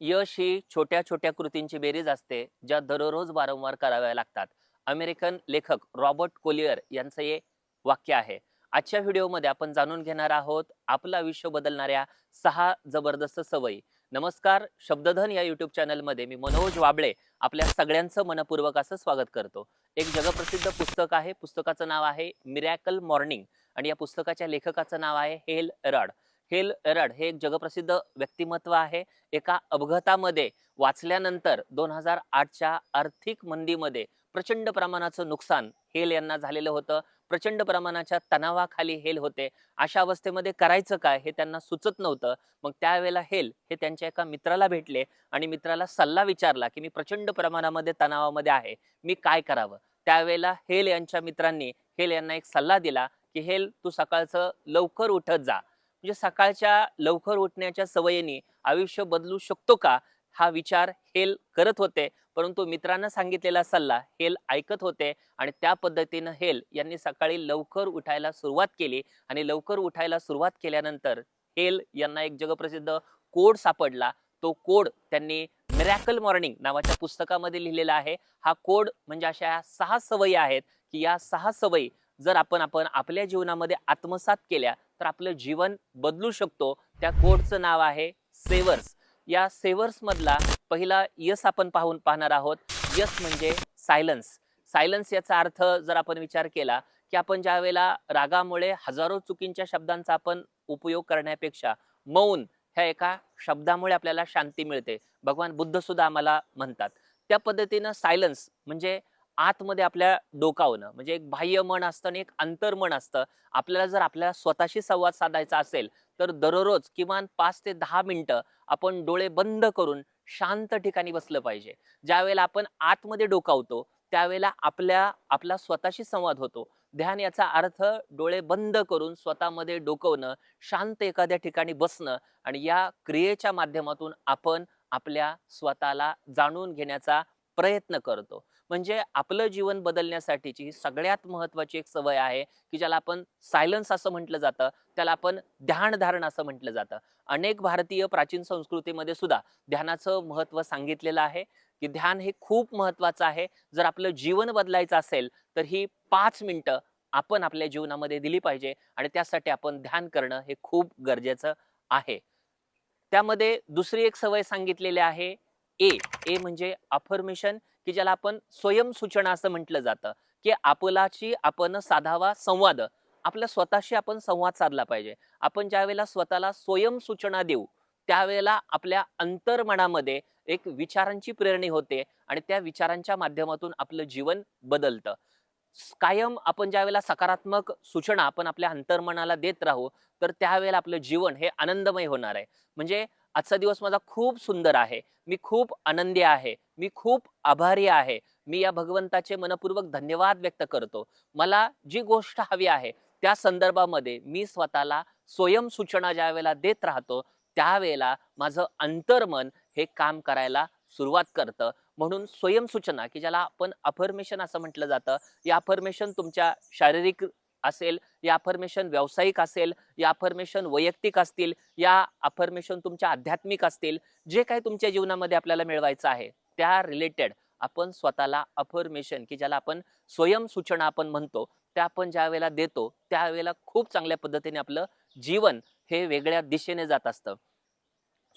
यश ही छोट्या छोट्या कृतींची बेरीज असते ज्या दररोज वारंवार कराव्या लागतात. अमेरिकन लेखक रॉबर्ट कोलियर यांचं हे वाक्य आहे. आजच्या व्हिडिओमध्ये आपण जाणून घेणार आहोत आपलं आयुष्य बदलणाऱ्या सहा जबरदस्त सवयी. नमस्कार शब्दधन या युट्यूब चॅनलमध्ये मी मनोज वाबळे आपल्या सगळ्यांचं मनपूर्वक असं स्वागत करतो. एक जगप्रसिद्ध पुस्तक आहे पुस्तकाचं नाव आहे मिरॅकल मॉर्निंग आणि या पुस्तकाच्या लेखकाचं नाव आहे हेल रॉड. हेल एरड हे एक जगप्रसिद्ध व्यक्तिमत्व आहे. एका अपघातामध्ये वाचल्यानंतर दोन हजार आठच्या आर्थिक मंदीमध्ये प्रचंड प्रमाणाचं नुकसान हेल यांना झालेलं होतं. प्रचंड प्रमाणाच्या तणावाखाली हेल होते. अशा अवस्थेमध्ये करायचं काय हे त्यांना सुचत नव्हतं. मग त्यावेळेला हेल हे त्यांच्या एका मित्राला भेटले आणि मित्राला सल्ला विचारला की मी प्रचंड प्रमाणामध्ये तणावामध्ये आहे. मी काय करावं? त्यावेळेला हेल यांच्या मित्रांनी हेल यांना एक सल्ला दिला की हेल तू सकाळचं लवकर उठत जा. म्हणजे सकाळच्या लवकर उठण्याच्या सवयीने आयुष्य बदलू शकतो का? हा विचार हेल करत होते. परंतु मित्रांना सांगितलेला सल्ला हेल ऐकत होते आणि त्या पद्धतीनं हेल यांनी सकाळी लवकर उठायला सुरुवात केली आणि लवकर उठायला सुरुवात केल्यानंतर हेल यांना एक जगप्रसिद्ध कोड सापडला. तो कोड त्यांनी मिरॅकल मॉर्निंग नावाच्या पुस्तकामध्ये लिहिलेला आहे. हा कोड म्हणजे अशा सहा सवयी आहेत की या सहा सवयी जर आपण आपण आपल्या जीवनामध्ये आत्मसात केल्या तर आपलं जीवन बदलू शकतो. त्या कोडचं नाव आहे सेवर्स. या सेवर्समधला पहिला यस आपण पाहून पाहणार आहोत. यस म्हणजे सायलन्स. सायलन्स याचा अर्थ जर आपण विचार केला की आपण ज्या वेळेला रागामुळे हजारो चुकींच्या शब्दांचा आपण उपयोग करण्यापेक्षा मौन ह्या एका शब्दामुळे आपल्याला शांती मिळते. भगवान बुद्ध सुद्धा आम्हाला म्हणतात. त्या पद्धतीनं सायलन्स म्हणजे आतमध्ये आपल्या डोकावणं म्हणजे एक बाह्य मन असतं आणि एक अंतर्मन असतं. आपल्याला जर आपल्याला स्वतःशी संवाद साधायचा असेल तर दररोज किमान पाच ते दहा मिनिटं आपण डोळे बंद करून शांत ठिकाणी बसलं पाहिजे. ज्यावेळेला आपण आतमध्ये डोकावतो त्यावेळेला आपल्या आपला स्वतःशी संवाद होतो. ध्यान याचा अर्थ डोळे बंद करून स्वतःमध्ये डोकवणं शांत एखाद्या ठिकाणी बसणं आणि या क्रियेच्या माध्यमातून आपण आपल्या स्वतःला जाणून घेण्याचा प्रयत्न करतो. म्हणजे आपलं जीवन बदलण्यासाठीची ही सगळ्यात महत्वाची एक सवय आहे की ज्याला आपण सायलन्स असं म्हटलं जातं त्याला आपण ध्यानधारण असं म्हटलं जातं. अनेक भारतीय प्राचीन संस्कृतीमध्ये सुद्धा ध्यानाचं महत्त्व सांगितलेलं आहे की ध्यान हे खूप महत्वाचं आहे. जर आपलं जीवन बदलायचं असेल तर ही पाच मिनिटं आपण आपल्या जीवनामध्ये दिली पाहिजे आणि त्यासाठी आपण ध्यान करणं हे खूप गरजेचं आहे. त्यामध्ये दुसरी एक सवय सांगितलेली आहे ए. ए म्हणजे अफर्मेशन की ज्याला आपण स्वयंसूचना असं म्हटलं जातं की आपलाची आपण साधावा संवाद आपल्या स्वतःशी आपण संवाद साधला पाहिजे. आपण ज्या वेळेला स्वतःला स्वयंसूचना देऊ त्यावेळेला आपल्या अंतर्मनामध्ये एक विचारांची प्रेरणी होते आणि त्या विचारांच्या माध्यमातून आपलं जीवन बदलतं. कायम आपण ज्यावेळेला सकारात्मक सूचना आपण आपल्या अंतर्मनाला देत राहू तर त्यावेळेला आपलं जीवन हे आनंदमय होणार आहे. म्हणजे आजचा दिवस माझा खूप सुंदर आहे. मी खूप आनंदी आहे. मी खूप आभारी आहे. मी या भगवंताचे मनपूर्वक धन्यवाद व्यक्त करतो. मला जी गोष्ट हवी आहे त्या संदर्भामध्ये मी स्वतःला स्वयंसूचना ज्या वेळेला देत राहतो त्यावेळेला माझं अंतर्मन हे काम करायला सुरुवात करतं. म्हणून स्वयंसूचना की ज्याला आपण अफर्मेशन असं म्हटलं जातं या अफर्मेशन तुमच्या शारीरिक असेल या अफर्मेशन व्यावसायिक असेल या अफर्मेशन वैयक्तिक असतील या अफर्मेशन तुमच्या आध्यात्मिक असतील जे काही तुमच्या जीवनामध्ये आपल्याला मिळवायचं आहे त्या रिलेटेड आपण स्वतःला अफर्मेशन की ज्याला आपण स्वयंसूचना आपण म्हणतो त्या आपण ज्या वेळेला देतो त्यावेळेला खूप चांगल्या पद्धतीने आपलं जीवन हे वेगळ्या दिशेने जात असतं.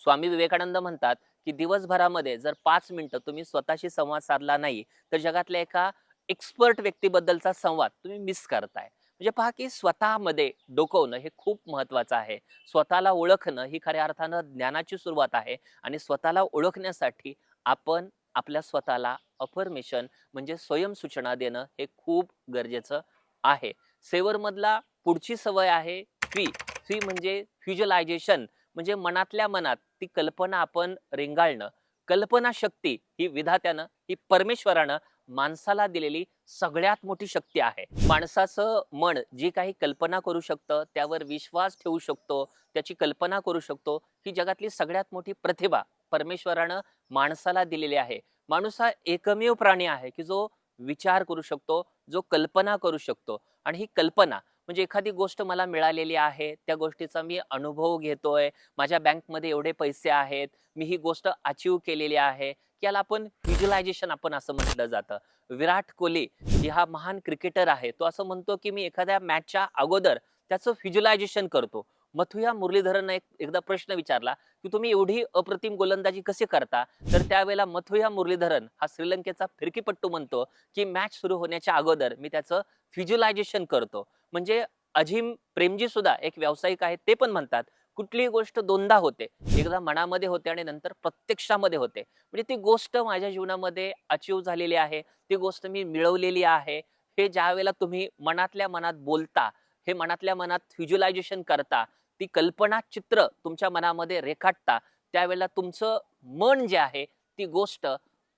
स्वामी विवेकानंद म्हणतात की दिवसभरामध्ये जर पाच मिनिटं तुम्ही स्वतःशी संवाद साधला नाही तर जगातल्या एका एक्सपर्ट व्यक्तीबद्दलचा संवाद तुम्ही मिस करताय. म्हणजे पहा की स्वतःमध्ये डोकवणं हे खूप महत्वाचं आहे. स्वतःला ओळखणं ही खऱ्या अर्थानं ज्ञानाची सुरुवात आहे आणि स्वतःला ओळखण्यासाठी आपण आपल्या स्वतःला अफर्मेशन म्हणजे स्वयंसूचना देणं हे खूप गरजेचं आहे. सेवरमधला पुढची सवय आहे फी. फी म्हणजे फ्युजलायझेशन म्हणजे मनातल्या मनात ती कल्पना आपण रेंगाळणं. कल्पनाशक्ती ही विधात्यानं ही परमेश्वरानं माणसाला दिलेली सगळ्यात मोठी शक्ती आहे. माणसाचं मन जी काही कल्पना करू शकतं त्यावर विश्वास ठेवू शकतो त्याची कल्पना करू शकतो ही जगातली सगळ्यात मोठी प्रतिभा परमेश्वरानं माणसाला दिलेली आहे. माणूस हा एकमेव प्राणी आहे की जो विचार करू शकतो जो कल्पना करू शकतो. आणि ही कल्पना म्हणजे एखादी गोष्ट मला मिळालेली आहे त्या गोष्टीचा मी अनुभव घेतोय माझ्या बँकमध्ये एवढे पैसे आहेत मी ही गोष्ट अचीव केलेली आहे याला आपण व्हिज्युलायझेशन आपण असं म्हटलं जातं. विराट कोहली हा महान क्रिकेटर आहे तो असं म्हणतो की मी एखाद्या मॅचच्या अगोदर त्याचं व्हिज्युलायझेशन करतो. मथुया मुरलीधरन एक एकदा प्रश्न विचारला की तुम्ही एवढी अप्रतिम गोलंदाजी कशी करता? तर त्यावेळेला मथुया मुरलीधरन हा श्रीलंकेचा फिरकीपट्टू म्हणतो की मॅच सुरू होण्याच्या अगोदर मी त्याचं व्हिज्युलायझेशन करतो. म्हणजे अजिम प्रेमजी सुद्धा एक व्यावसायिक आहेत ते पण म्हणतात कुठलीही गोष्ट दोनदा होते. एकदा मनामध्ये होते आणि नंतर प्रत्यक्षामध्ये होते. म्हणजे ती गोष्ट माझ्या जीवनामध्ये अचीव झालेली आहे ती गोष्ट मी मिळवलेली आहे. हे ज्या वेळेला तुम्ही मनातल्या मनात बोलता हे मनातल्या मनात व्हिज्युलायझेशन करता ती कल्पना चित्र तुमच्या मनामध्ये रेखाटता त्यावेळेला तुमचं मन जे आहे ती गोष्ट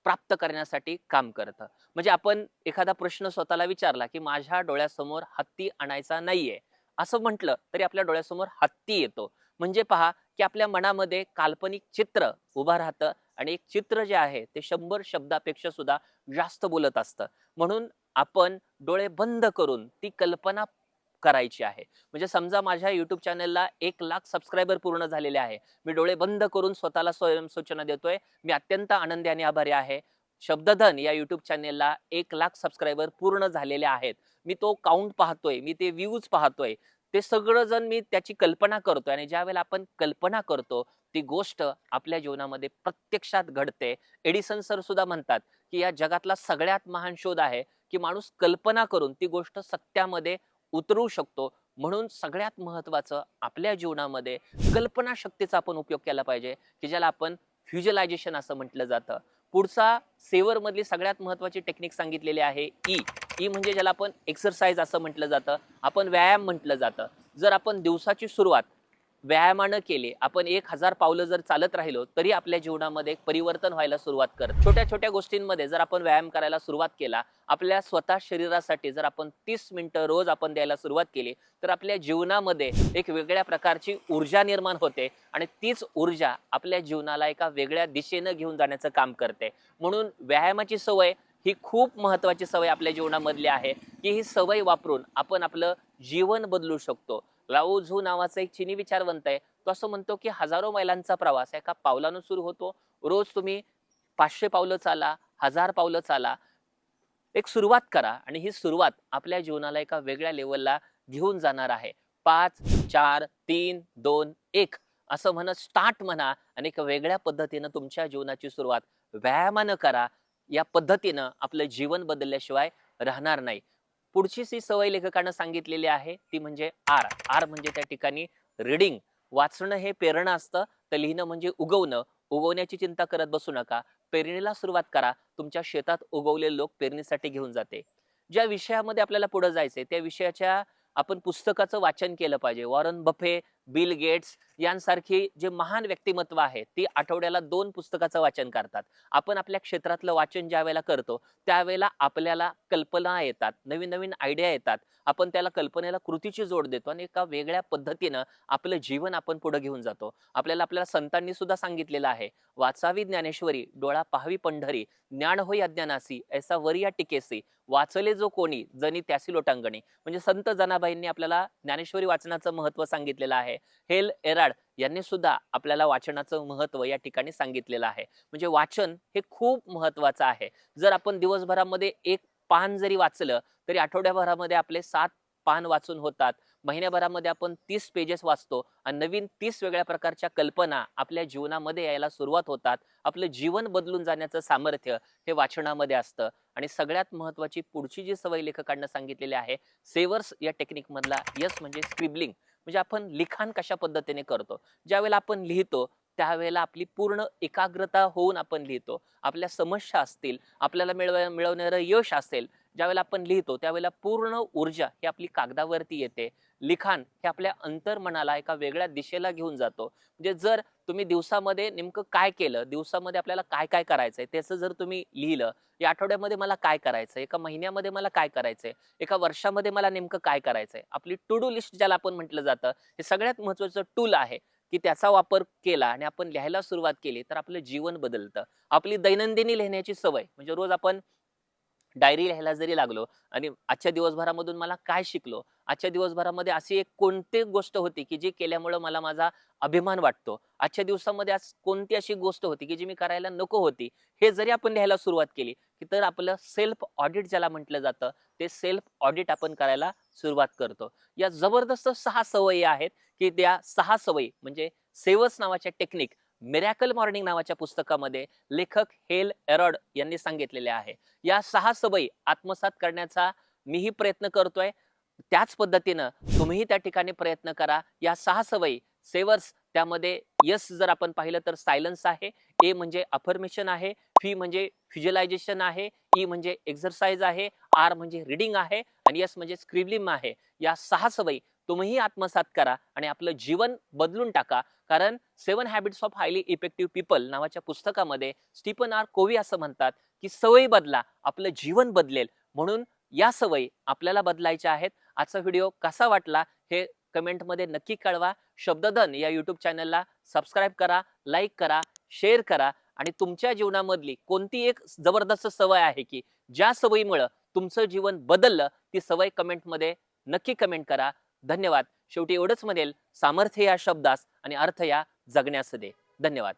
प्राप्त करण्यासाठी काम करतं. म्हणजे आपण एखादा प्रश्न स्वतःला विचारला की माझ्या डोळ्यासमोर हत्ती आणायचा नाहीये असं म्हटलं तरी आपल्या डोळ्यासमोर हत्ती येतो. म्हणजे पहा की आपल्या मनामध्ये काल्पनिक चित्र उभं राहतं आणि एक चित्र जे आहे ते शंभर शब्दापेक्षा सुद्धा जास्त बोलत असतं. म्हणून आपण डोळे बंद करून ती कल्पना करायची आहे. म्हणजे समजा माझ्या युट्यूब चॅनलला एक लाख सबस्क्रायबर पूर्ण झालेले आहे. मी डोळे बंद करून स्वतःला स्वयं सूचना देतोय. मी अत्यंत आनंदी आणि आभारी आहे. शब्दधन या युट्यूब चॅनेलला एक लाख सबस्क्रायबर पूर्ण झालेले आहेत. मी तो काउंट पाहतोय. मी ते व्ह्यूज पाहतोय. ते सगळं जण मी त्याची कल्पना करतोय. आणि ज्या वेळेला आपण कल्पना करतो ती गोष्ट आपल्या जीवनामध्ये प्रत्यक्षात घडते. एडिसन सर सुद्धा म्हणतात की या जगातला सगळ्यात महान शोध आहे की माणूस कल्पना करून ती गोष्ट सत्यामध्ये उतरू शकतो. म्हणून सगळ्यात महत्त्वाचं आपल्या जीवनामध्ये कल्पनाशक्तीचा आपण उपयोग केला पाहिजे की ज्याला आपण फ्युजलायझेशन असं म्हटलं जातं. पुढचा सेवरमधली सगळ्यात महत्त्वाची टेक्निक सांगितलेली आहे ई ई म्हणजे ज्याला आपण एक्सरसाइज असं म्हटलं जातं. आपण व्यायाम म्हटलं जातं. जर आपण दिवसाची सुरुवात व्यायामानं केले. आपण एक हजार पावलं जर चालत राहिलो तरी आपल्या जीवनामध्ये एक परिवर्तन व्हायला सुरुवात करत. छोट्या छोट्या गोष्टींमध्ये जर आपण व्यायाम करायला सुरुवात केला आपल्या स्वतः शरीरासाठी जर आपण तीस मिनिटं रोज आपण द्यायला सुरुवात केली तर आपल्या जीवनामध्ये एक वेगळ्या प्रकारची ऊर्जा निर्माण होते आणि तीच ऊर्जा आपल्या जीवनाला एका वेगळ्या दिशेनं घेऊन जाण्याचं काम करते. म्हणून व्यायामाची सवय ही खूप महत्त्वाची सवय आपल्या जीवनामधली आहे की ही सवय वापरून आपण आपलं जीवन बदलू शकतो. लाओ झू नावाचा एक चिनी विचारवंत आहे. तो असं म्हणतो की हजारो मैलांचा प्रवास एका पावलानं सुरू होतो. रोज तुम्ही पाचशे पावलं चाला हजार पावलं चाला. एक सुरुवात करा आणि ही सुरुवात आपल्या जीवनाला एका वेगळ्या लेवलला घेऊन जाणार आहे. पाच चार तीन दोन एक असं म्हणत स्टार्ट म्हणा आणि एक वेगळ्या पद्धतीनं तुमच्या जीवनाची सुरुवात व्यायामानं करा. या पद्धतीनं आपलं जीवन बदलल्याशिवाय राहणार नाही. पुढची सी सवय लेखकानं सांगितलेली आहे ती म्हणजे आर. आर म्हणजे त्या ठिकाणी रीडिंग वाचणं हे प्रेरणा असतं तर लिहिणं म्हणजे उगवणं. उगवण्याची चिंता करत बसू नका. पेरणीला सुरुवात करा. तुमच्या शेतात उगवलेले लोक पेरणीसाठी घेऊन जाते. ज्या विषयामध्ये आपल्याला पुढे जायचंय त्या विषयाच्या आपण पुस्तकाचं वाचन केलं पाहिजे. वॉरन बफे बिल गेट्स यांसारखी जे महान व्यक्तिमत्व आहे ती आठवड्याला दोन पुस्तकाचं वाचन करतात. आपण आपल्या क्षेत्रातलं वाचन ज्या वेळेला करतो त्यावेळेला आपल्याला कल्पना येतात नवीन नवीन आयडिया येतात. आपण त्याला कल्पनेला कृतीची जोड देतो आणि एका वेगळ्या पद्धतीनं आपलं जीवन आपण पुढे घेऊन जातो. आपल्याला आपल्याला संतांनी सुद्धा सांगितलेलं आहे वाचावी ज्ञानेश्वरी डोळा पाहावी पंढरी ज्ञान होई अज्ञानासी ऐसा वरिया टिकेसी वाचले जो कोणी जनी त्यासी लोटांगणी. म्हणजे संत जनाबाईंनी आपल्याला ज्ञानेश्वरी वाचनाचं महत्त्व सांगितलेलं आहे. हेल एराड यांनी सुद्धा आपल्याला वाचनाचं महत्त्व या ठिकाणी सांगितलेलं आहे. म्हणजे वाचन हे खूप महत्वाचं आहे. जर आपण दिवसभरामध्ये एक पान जरी वाचलं तरी आठवड्याभरामध्ये आपले सात पान वाचून होतात. महिन्याभरामध्ये आपण तीस पेजेस वाचतो आणि नवीन तीस वेगळ्या प्रकारच्या कल्पना आपल्या जीवनामध्ये यायला सुरुवात होतात. आपलं जीवन बदलून जाण्याचं सामर्थ्य हे वाचनामध्ये असतं. आणि सगळ्यात महत्वाची पुढची जी सवय लेखकांना सांगितलेली आहे सेवर्स या टेक्निक मधला यस म्हणजे स्क्रिबलिंग म्हणजे आपण लिखाण कशा पद्धतीने करतो? ज्यावेळेला आपण लिहितो त्यावेळेला आपली पूर्ण एकाग्रता होऊन आपण लिहितो. आपल्या समस्या असतील आपल्याला मिळव मिळवणारं यश असेल ज्यावेळेला आपण लिहितो त्यावेळेला पूर्ण ऊर्जा ही आपली कागदावरती येते. लिखाण हे आपल्या अंतर्मनाला एका वेगळ्या दिशेला घेऊन जातो. म्हणजे जर तुम्ही दिवसामध्ये नेमकं काय केलं दिवसामध्ये आपल्याला काय काय करायचंय त्याचं जर तुम्ही लिहिलं या आठवड्यामध्ये मला काय करायचंय एका महिन्यामध्ये मला काय करायचंय एका वर्षामध्ये मला नेमकं काय करायचंय आपली टू डू लिस्ट ज्याला आपण म्हटलं जातं हे सगळ्यात महत्वाचं टूल आहे की त्याचा वापर केला आणि आपण लिहायला सुरुवात केली तर आपलं जीवन बदलतं. आपली दैनंदिनी लिहिण्याची सवय म्हणजे रोज आपण डायरी लिहायला जरी लागलो आणि आजच्या दिवसभरामधून मला काय शिकलो? आजच्या दिवसभरामध्ये अशी एक कोणती गोष्ट होती की जी केल्यामुळं मला माझा अभिमान वाटतो? आजच्या दिवसामध्ये आज कोणती अशी गोष्ट होती की जी मी करायला नको होती? हे जरी आपण लिहायला सुरुवात केली की तर आपलं सेल्फ ऑडिट ज्याला म्हटलं जातं ते सेल्फ ऑडिट आपण करायला सुरुवात करतो. या जबरदस्त सहा सवयी आहेत की त्या सहा सवयी म्हणजे सेवस नावाच्या टेक्निक मिरॅकल मॉर्निंग नावाच्या पुस्तकामध्ये लेखक हेल एरॉड यांनी सांगितलेले आहे. या सहा सवयी आत्मसात करण्याचा मीही प्रयत्न करतोय. त्याच पद्धतीनं तुम्हीही त्या ठिकाणी प्रयत्न करा. या सहा सवयी सेवर्स त्यामध्ये यस जर आपण पाहिलं तर सायलन्स आहे. ए म्हणजे अफर्मेशन आहे. फी म्हणजे फिज्युलायझेशन आहे. ई म्हणजे एक्झरसाइज आहे. आर म्हणजे रिडिंग आहे. आणि यस म्हणजे स्क्रिबलिम आहे. या सहा सवयी तुम्हीही आत्मसात करा आणि आपलं जीवन बदलून टाका. कारण seven habits of highly effective people नावाच्या पुस्तकामध्ये स्टीफन आर कोवी असं म्हणतात की सवयी बदला आपलं जीवन बदलेल. म्हणून या सवयी आपल्याला बदलायच्या आहेत. आजचा व्हिडिओ कसा वाटला हे कमेंटमध्ये नक्की कळवा. शब्दधन या यूट्यूब चॅनलला सबस्क्राईब करा लाईक करा शेअर करा आणि तुमच्या जीवनामधली कोणती एक जबरदस्त सवय आहे की ज्या सवयीमुळं तुमचं जीवन बदललं ती सवय कमेंटमध्ये नक्की कमेंट करा. धन्यवाद. शेवटी एवढंच म्हणेल सामर्थ्य या शब्दास आणि अर्थ या जगण्यास दे. धन्यवाद.